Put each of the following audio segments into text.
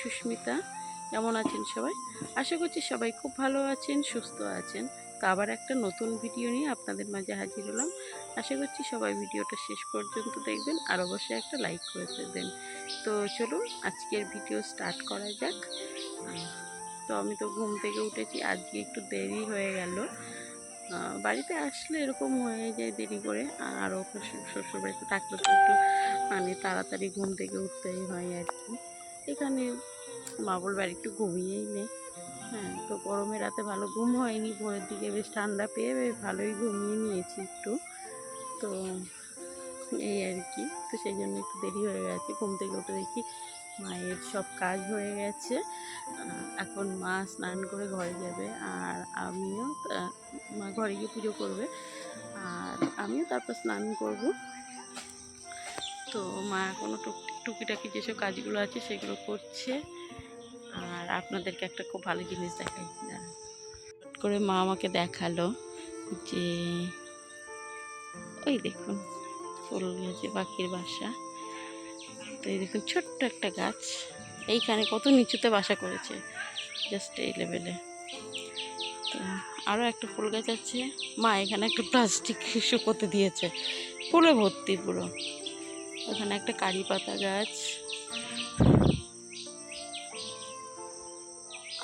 সুস্মিতা। কেমন আছেন সবাই? আশা করছি সবাই খুব ভালো আছেন, সুস্থ আছেন। তো আবার একটা নতুন ভিডিও নিয়ে আপনাদের মাঝে হাজির হলাম। আশা করছি সবাই ভিডিওটা শেষ পর্যন্ত দেখবেন আর অবশ্যই একটা লাইক করে দেবেন। তো চলুন আজকের ভিডিও স্টার্ট করা যাক। তো আমি তো ঘুম থেকে উঠেছি, আজকে একটু দেরি হয়ে গেল। বাড়িতে আসলে এরকম হয়ে যায় দেরি করে। আর ওকে শ্বশুর বাড়িতে থাকলে তো একটু মানে তাড়াতাড়ি ঘুম থেকে উঠতেই হয় আর কি। এখানে মাবল বাড়ি একটু ঘুমিয়েই নেই হ্যাঁ তো গরমে রাতে ভালো ঘুম হয়নি, ভোরের দিকে বেশ ঠান্ডা পেয়ে বেশ ভালোই ঘুমিয়ে নিয়েছি একটু। তো এই আর কি, তো সেই জন্য একটু দেরি হয়ে গেছে, ঘুম থেকে উঠে দেখি মায়ের সব কাজ হয়ে গেছে। এখন মা স্নান করে ঘরে যাবে আর আমিও মা ঘরে গিয়ে পুজো করবে। আর আমিও তারপর স্নান করব। তো মা এখনও টুক, টুকিটাকি যেসব কাজগুলো আছে সেগুলো করছে। আর আপনাদেরকে একটা খুব ভালো জিনিস দেখাই। করে মা আমাকে দেখাল যে, ওই দেখুন ফুল গাছে পাখির বাসা। তো এই দেখুন ছোট্ট একটা গাছ। এইখানে কত নিচুতে বাসা করেছে জাস্ট এই লেভেলে তো আরও একটা ফুল গাছ আছে। মা এখানে একটা প্লাস্টিক শুকোতে দিয়েছে। ফুলে ভর্তি পুরো। ওখানে একটা কারি পাতা গাছ।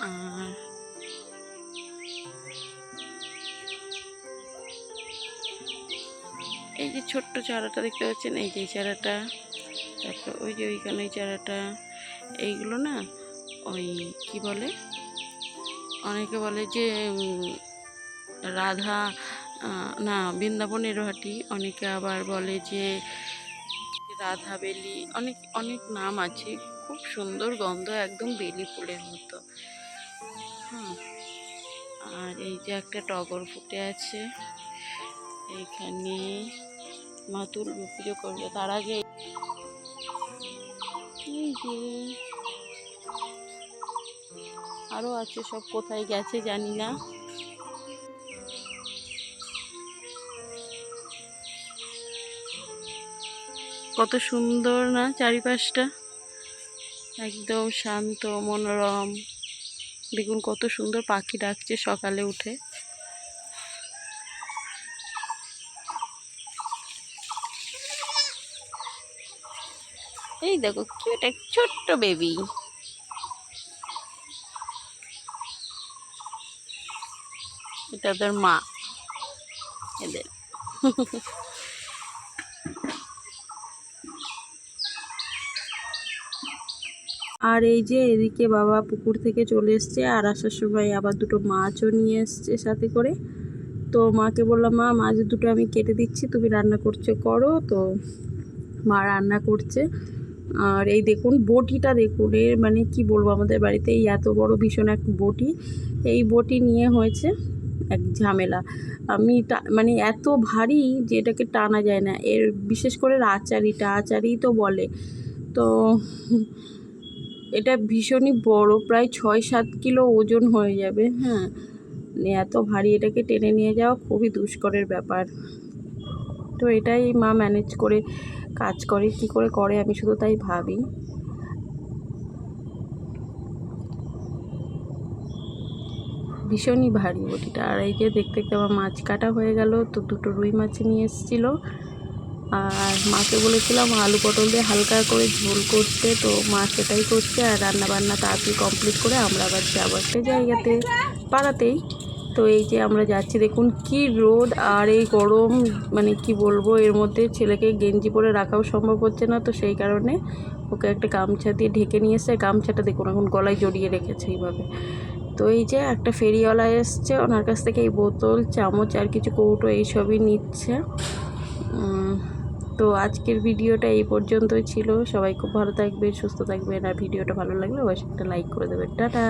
আর এই যে ছোট্ট চারাটা দেখতে পাচ্ছেন, এই যে চারাটা। তারপর ওই যে ওইখানে ওই চারাটা। এইগুলো না ওই কি বলে? অনেকে বলে যে রাধা না বৃন্দাবনের হাটি অনেকে আবার বলে যে রাধা বেলি, অনেক অনেক নাম আছে। খুব সুন্দর গন্ধ, একদম বেলি ফুলের মতো। হুম। আর এই যে একটা টগর ফুটে আছে। এইখানে মা পুজো করবে তার আগে। যে। আরও আছে, সব কোথায় গেছে জানি না। কত সুন্দর না চারিপাশটা? একদম শান্ত, মনোরম। দেখুন কত সুন্দর পাখি ডাকছে সকালে উঠে। এই দেখো কিউট এক ছোট্ট বেবি এটা ওদের মা। এদের। আর এই যে এদিকে বাবা পুকুর থেকে চলে এসছে আর আসার সময় আবার দুটো মাছও নিয়ে এসছে সাথে করে। তো মাকে বললাম, মা, মাছ দুটো আমি কেটে দিচ্ছি, তুমি রান্না করছ, করো। তো মা রান্না করছে। আর এই দেখুন, বটিটা দেখুন, এর মানে কি বলব, আমাদের বাড়িতে এই এত বড় ভীষণ এক বটি। এই বটি নিয়ে হয়েছে এক ঝামেলা। আমি মানে এত ভারী যে এটাকে টানা যায় না। এর বিশেষ করে আচারিটা আচারি তো বলে। তো এটা ভীষণই বড়, প্রায় ছয় সাত কিলো ওজন হয়ে যাবে। হ্যাঁ মানে এত ভারী এটাকে টেনে নিয়ে যাওয়া খুবই দুষ্করের ব্যাপার। তো এটাই মা ম্যানেজ করে কাজ করে, কি করে করে আমি শুধু তাই ভাবি। ভীষণই ভারী বটিটা। আর এই যে দেখতে দেখতে আমার মাছ কাটা হয়ে গেল, তো দুটো রুই মাছ নিয়ে এসেছিল। আর মাকে বলেছিলাম আলু পটল দিয়ে হালকা করে ঝোল করতে, তো মা সেটাই করছে আর রান্না বান্না তাড়াতাড়ি কমপ্লিট করে আমরা আবার যাব একটা জায়গাতে পাড়াতেই। তো এই যে আমরা যাচ্ছি, দেখুন কি রোদ আর এই গরম মানে কি বলব, এর মধ্যে ছেলেকে গেঞ্জি পরে রাখাও সম্ভব হচ্ছে না, তো সেই কারণে ওকে একটা গামছা দিয়ে ঢেকে নিয়ে এসে গামছাটা দেখুন এখন গলায় জড়িয়ে রেখেছে এইভাবে। তো এই যে একটা ফেরিওয়ালা এসছে, ওনার কাছ থেকে এই বোতল, চামচ আর কিছু কৌটো এইসবই নিচ্ছে। তো আজকের ভিডিওটা এই পর্যন্তই ছিল। সবাই খুব ভালো থাকবেন, সুস্থ থাকবেন, আর ভিডিওটা ভালো লাগলে অবশ্যই একটা লাইক করে দেবেন। টাটা!